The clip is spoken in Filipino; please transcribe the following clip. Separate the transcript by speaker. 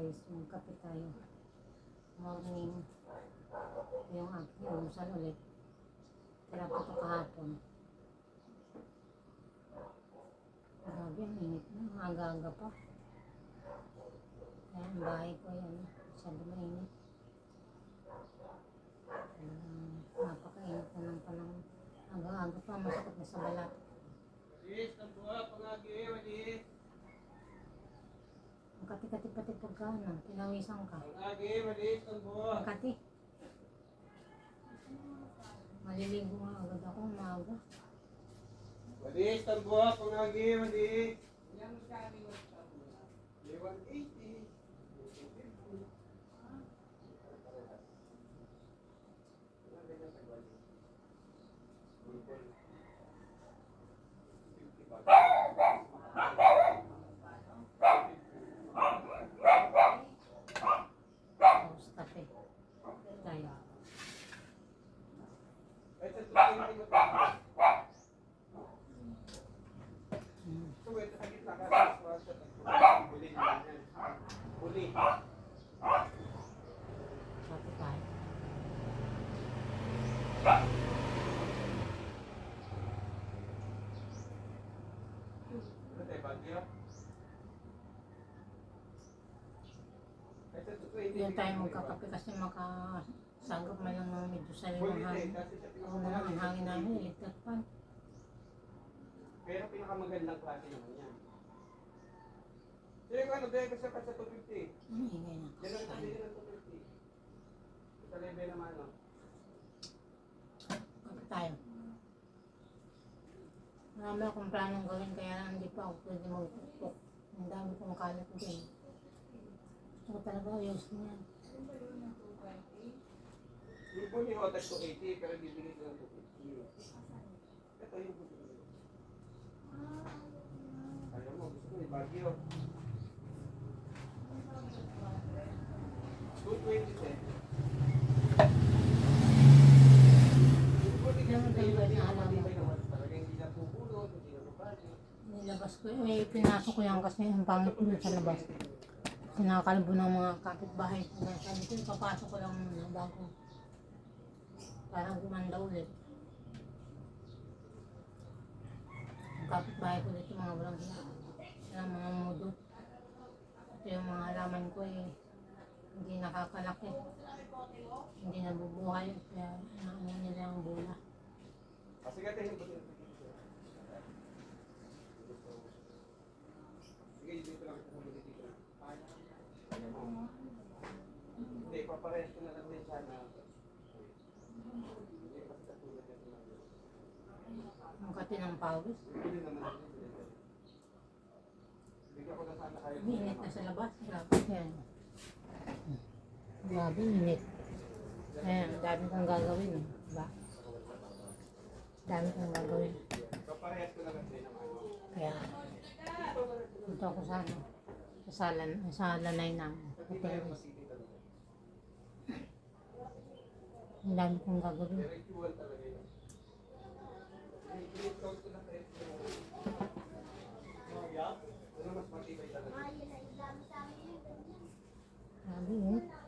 Speaker 1: guys, magkape tayo. Morning. Yung aking almusal ulit. Tira pa ito kahapon. Grabe, ang init na. Aga-aga pa. Kaya ang bahay ko yan. Masyado mainit. Um, napakainit na ng panahon. Aga-aga pa, masakit na sa balat.
Speaker 2: Malis, tambuha, pangagi, malis.
Speaker 1: Ang kati-kati pati pagka, ano, pinawisan ka.
Speaker 2: Malis, tambuha.
Speaker 1: Ang kati. Maliligo nga agad ako, umaga.
Speaker 2: Malis, tambuha, pangagi, malis. May 180.
Speaker 1: Tapos kape. Tayo.
Speaker 2: Ay, sa tuloy na ito.
Speaker 1: Mm.
Speaker 2: Ito, ito sa gitna ka. Sa- sa- Huli naman yan. Huli.
Speaker 1: Kape tayo.
Speaker 2: Ano tayo, Bagyo? Ay, sa tuloy, hindi
Speaker 1: Yan tayo
Speaker 2: bigyan mo
Speaker 1: magkakape kasi makasagap man lang ng medyo
Speaker 2: iba.
Speaker 1: sariwang
Speaker 2: Huli tayo,
Speaker 1: hangin. Oo na lang, ang hangin namin, electric fan.
Speaker 2: Pero pinakamagandang klase naman yan. Sige, ano, dahil kasi ka sa 250.
Speaker 1: Ano ingay na
Speaker 2: Yan ang sabi ng 250. Sa level naman, no?
Speaker 1: Kape tayo. Marami akong planong gawin kaya lang hindi pa ako pwede magpukpok. Ang dami kong kalat din. Ko talaga ayusin yan.
Speaker 2: Yung po ni Hotel 280, pero bibigay ko ng 250. Ito yung ko. Alam mo, gusto ko ni Baguio. 220 eh.
Speaker 1: Alam mo, tayo ba na alam mo?
Speaker 2: Talagang hindi na pupulot, hindi na babali.
Speaker 1: Nilabas ko, eh, pinasok ko yan kasi ang pangit ko sa labas. Sinakalbo ng mga kapitbahay. Kaya sabi ko, papasok ko lang muna bago. Parang gumanda ulit. Kapitbahay ko dito, mga walang hiya. Sila mga mudo. Ito yung mga halaman ko eh. Hindi nakakalaki. Hindi nabubuhay. Kaya naano nila ang bola.
Speaker 2: Kasi nga tayo yung Sige, dito lang ako muna dito. Hindi, paparehas ko na lang din sana. Hindi, kasi katulad yan lang.
Speaker 1: Kati ng pawis.
Speaker 2: Ko na
Speaker 1: sa labas. Grabe. Yan. Grabe, init. Ayan, dami kong gagawin. eh. Diba? Dami kong gagawin. Kaya, punta ako sa ano, sa salan, sa lanay namin. Hotel. Ang dami kong gagawin.
Speaker 2: Talaga yun.